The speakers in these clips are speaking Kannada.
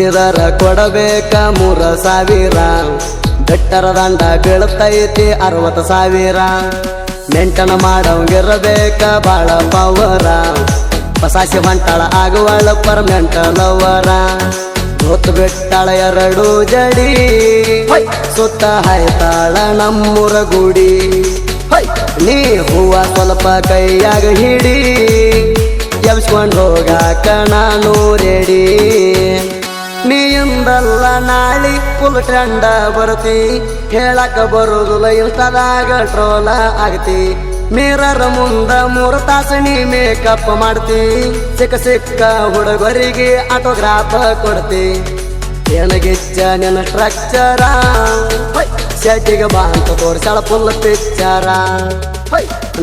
ಮುಟ್ಟಿದರ ಕೊಡಬೇಕ ಮೂರ ಸಾವಿರ. ಬೆಟ್ಟರ ದಂಡ ಬೀಳ್ತೈತಿ ಅರವತ್ತು ಸಾವಿರ. ಮೆಂಟನ ಮಾಡವಂಗಿರಬೇಕ ಬಾಳ ಪವರ ಪಸಾಸಿ ಮಂಟಾಳ ಆಗುವಳ ಪರ ಲವರ ಹೊತ್ತು ಬಿಟ್ಟಾಳ ಎರಡು ಜಡಿ. ಸುತ್ತ ಹಾಯ್ತಾಳ ನಮ್ಮೂರ ಗುಡಿ. ನೀ ಹೂವ ಸ್ವಲ್ಪ ಕೈಯಾಗ ಹಿಡಿ. ಎಬ್ಸ್ಕೊಂಡು ಹೋಗಾಕ ನಾನು ರೆಡಿ. ನೀಯಿಂದಲ್ಲ ನಾಳಿ ಫುಲ್ ಟ್ರೆಂಡ ಬರ್ತಿ ಹೇಳಕ ಬರುದಿಲ್ಲ ಇಲ್ತದಾಗ ಟ್ರೋಲ ಆಗತಿ. ಮಿರರ್ ಮುಂದ ಮೂರು ತಾಸಣಿ ಮೇಕಪ್ ಮಾಡ್ತಿ. ಸಿಕ್ಕ ಸಿಕ್ಕ ಹುಡುಗರಿಗೆ ಆಟೋಗ್ರಾಫ್ ಕೊಡ್ತಿ. ಏನಗಿಚ್ಚ ನಿನ್ನ ಸ್ಟ್ರಕ್ಚರ ಶೆಟ್ಟಿಗೆ ಬಾ ಅಂತ ತೋರ್ಸಾಳ ಫುಲ್ ಪಿಕ್ಚರ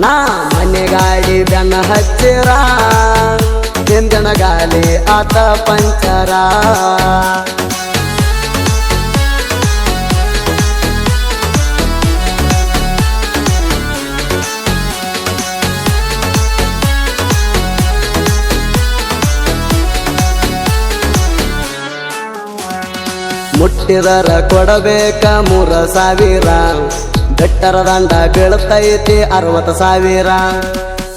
ನಾ ಮನೆ ಗಾಡಿ ಬೆನ್ನ ಹಚ್ಚಿರ? ಹಿಂದಿನ ಗಾಲಿ ಆತ ಪಂಚರ? ಮುಟ್ಟಿದರ ಕೊಡಬೇಕ ಮೂರ ಸಾವಿರ. ಬೆಟ್ಟರ ದಂಡ ಬೀಳ್ತೈತಿ ಅರವತ್ತು ಸಾವಿರ.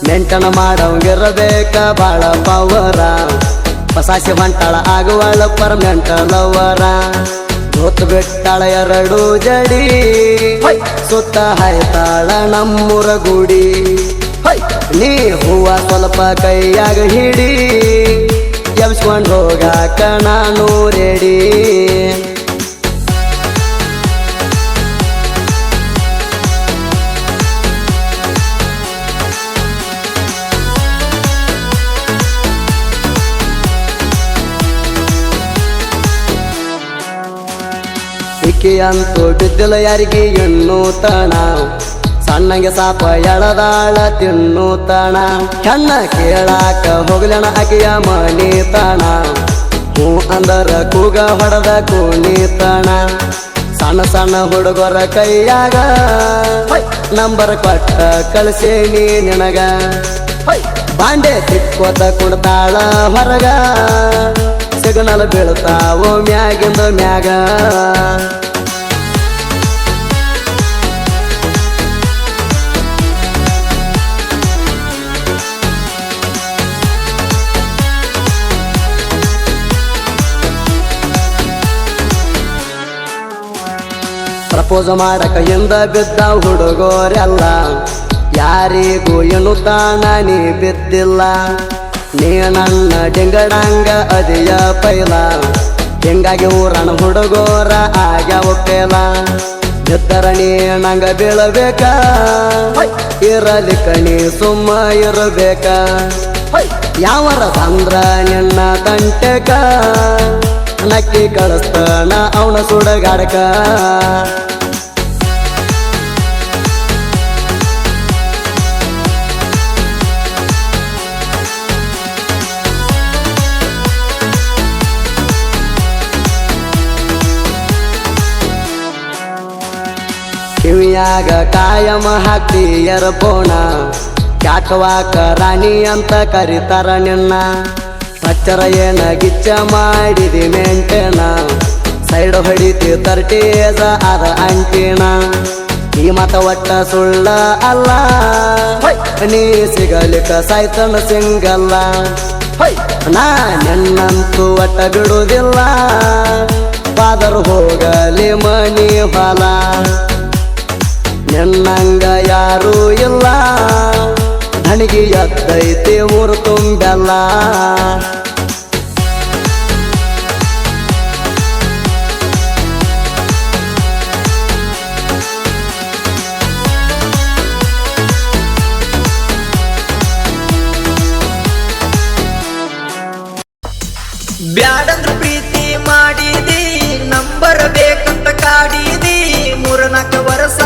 ಮೆಂಟನ ಮಾಡವಂಗಿರಬೇಕ ಬಾಳ ಪವರ ಪಸಾಸಿ ಮಂಟಳ ಆಗುವಳ ಪರ ಲವರ ಹೊತ್ತು ಬಿಟ್ಟಾಳ ಎರಡು ಜಡಿ. ಸುತ್ತ ಹಾಯ್ತಾಳ ನಮ್ಮೂರ ಗುಡಿ. ನೀ ಹೂವ ಸ್ವಲ್ಪ ಕೈಯಾಗ ಹಿಡಿ. ಎಬ್ಸ್ಕೊಂಡ್ ಹೋಗಾಕ ನಾನು ರೆಡಿ ಇಕ್ಕಿ ಅಂತೂ ಬಿದ್ದಿಲ್ಲ ಯಾರಿಗೆ ಎಣ್ಣು ತಣ. ಸಣ್ಣಗೆ ಸಾಪ ಎಳದಾಳ ತಿನ್ನು ತಣ. ಕಣ್ಣ ಕೇಳಾಕ ಹೋಗ್ಲಣ ಆಕೆಯ ಮನಿ ತಣ. ಹೂ ಅಂದರ ಕೂಗ ಹೊಡೆದ ಕೂನಿ ತಣ. ಸಣ್ಣ ಸಣ್ಣ ಹುಡುಗರ ಕೈಯಾಗ ನಂಬರ್ ಕೊಟ್ಟ ಕಳಿಸೇನಿ ನಿನಗ. ಬಾಂಡೆ ತಿಕ್ಕೋತ ಕುಡ್ತಾಳ ಹೊರಗ. ಸಿಗ್ನಲ್ ಬೀಳ್ತಾವೋ ಮ್ಯಾಗಿಂದ ಮ್ಯಾಗ. ಪ್ರಪೋಸ್ ಮಾಡಕ ಹಿಂದ ಬಿದ್ದ ಹುಡುಗೋರೆಲ್ಲ. ಯಾರಿಗೂ ಏನು ತಾಣ ನೀ ಬಿದ್ದಿಲ್ಲ. ನೀ ನನ್ನ ಡಿಂಗಡಂಗ ಅದಿಯ ಪೈಲ. ಹೆಂಗಾಗಿ ಊರಣ ಹುಡುಗೋರ ಆಗ್ಯಾವ ಪೇಲ ನೀ ನಂಗ ಬೀಳಬೇಕ. ಇರಲಿ ನೀ ಸುಮ್ಮ ಇರಬೇಕ. ಯಾವರ ಬಂದ್ರ ನಿನ್ನ ತಂಟೆಕ. ನಕ್ಕಿ ಕಳಿಸ್ತಾನ ಅವನ ಸುಡಗಾಡಕ. ಕಿವಿಯಾಗ ಕಾಯಮ ಹಾಕಿ ಎರಪೋಣ. ಕ್ಯಾಕವಾಕ ರಾಣಿ ಅಂತ ಕರಿತಾರ ನಿನ್ನ? ಪಚ್ಚರ ಏನ ಗಿಚ್ಚ ಮಾಡಿದಿ ಮೆಂಟೇನ? ಸೈಡ್ ಹೊಡಿತಿ ತರ್ಟೇದ ಅದ ಅಂಟಿನ? ಈ ಮತ ಒಟ್ಟ ಸುಳ್ಳ ಅಲ್ಲ. ನೀ ಸಿಗಲಿಕ ಸಾಯ್ತನ ಸಿಂಗಲ್ಲ. ನಾ ನಿನ್ನಂತೂ ಒಟ್ಟ ಬಿಡುವುದಿಲ್ಲ ಪಾದರು ಹೋಗಲಿ ಮನಿ ಹೊಲ. ನಿನ್ನಂಗ ಯಾರೂ ಇಲ್ಲ. ನನಗೆ ಎದ್ದೈತೆ ಊರು ತುಂಬೆಲ್ಲ. ಬ್ಯಾಡಂದ್ರ ಪ್ರೀತಿ ಮಾಡಿದಿ ನಂಬರ್ ಬೇಕಂತ ಕಾಡಿದಿ ಮೂರ್ನಾಲ್ಕು ವರ್ಷ